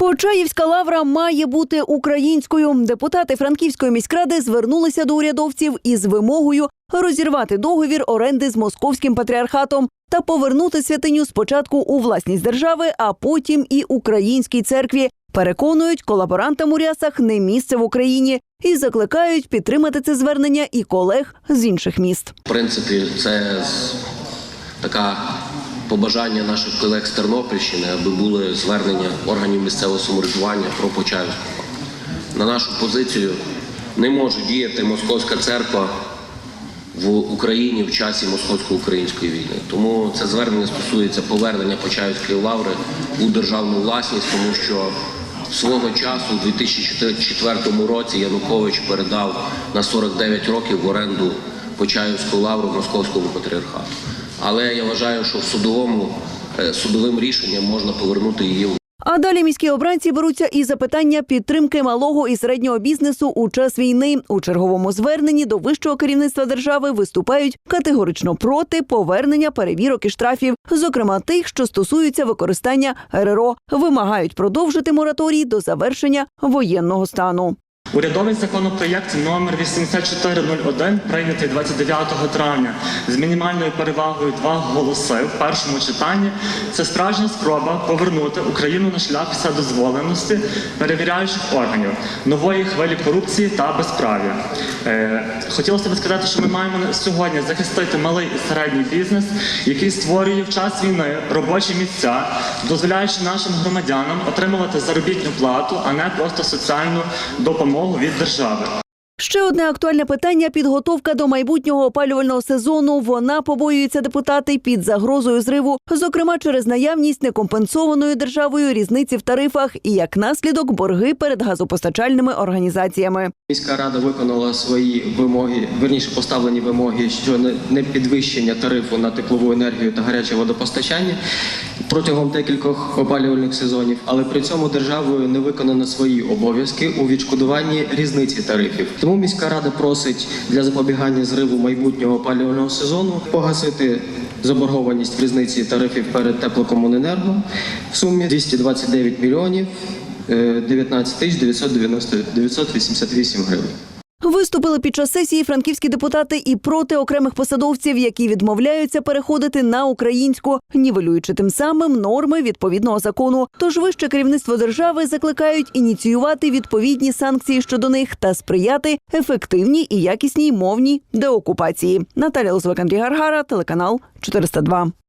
Почаївська лавра має бути українською. Депутати Франківської міськради звернулися до урядовців із вимогою розірвати договір оренди з московським патріархатом та повернути святиню спочатку у власність держави, а потім і українській церкві. Переконують, колаборантам у рясах не місце в Україні і закликають підтримати це звернення і колег з інших міст. В принципі, це така побажання наших колег з Тернопільщини, аби були звернення органів місцевого самоврядування про Почаївську. На нашу позицію не може діяти московська церква в Україні в часі московсько-української війни. Тому це звернення стосується повернення Почаївської лаври у державну власність, тому що свого часу, у 2004 році, Янукович передав на 49 років в оренду Почаївську лавру Московському патріархату. Але я вважаю, що в судовому е, судовим рішенням можна повернути її А далі міські обранці беруться і за питання підтримки малого і середнього бізнесу у час війни. У черговому зверненні до вищого керівництва держави виступають категорично проти повернення перевірок і штрафів, зокрема тих, що стосуються використання РРО, вимагають продовжити мораторій до завершення воєнного стану. Урядовий законопроєкт номер 8401 прийнятий 29 травня з мінімальною перевагою два голоси в першому читанні. Це справжня спроба повернути Україну на шлях вседозволеності перевіряючих органів нової хвилі корупції та безправ'я. Е, хотілося б сказати, що ми маємо сьогодні захистити малий і середній бізнес, який створює в час війни робочі місця, дозволяючи нашим громадянам отримувати заробітну плату, а не просто соціальну допомогу від держави. Ще одне актуальне питання підготовка до майбутнього опалювального сезону. Вона побоюється депутати під загрозою зриву, зокрема через наявність некомпенсованої державою різниці в тарифах і як наслідок борги перед газопостачальними організаціями. Міська рада виконала свої вимоги, верніше поставлені вимоги, що не- не підвищення тарифу на теплову енергію та гаряче водопостачання протягом декількох опалювальних сезонів, але при цьому державою не виконано свої обов'язки у відшкодуванні різниці тарифів. Тому міська рада просить для запобігання зриву майбутнього опалювального сезону погасити заборгованість в різниці тарифів перед теплокомуненерго в сумі 229 мільйонів е, 19 тисяч 990 988 гривень. Виступили під час сесії франківські депутати і проти окремих посадовців, які відмовляються переходити на українську, нівелюючи тим самим норми відповідного закону. Тож вище керівництво держави закликають ініціювати відповідні санкції щодо них та сприяти ефективній і якісній мовній деокупації. Наталя Лозвик, Андрій Гаргара, телеканал 402.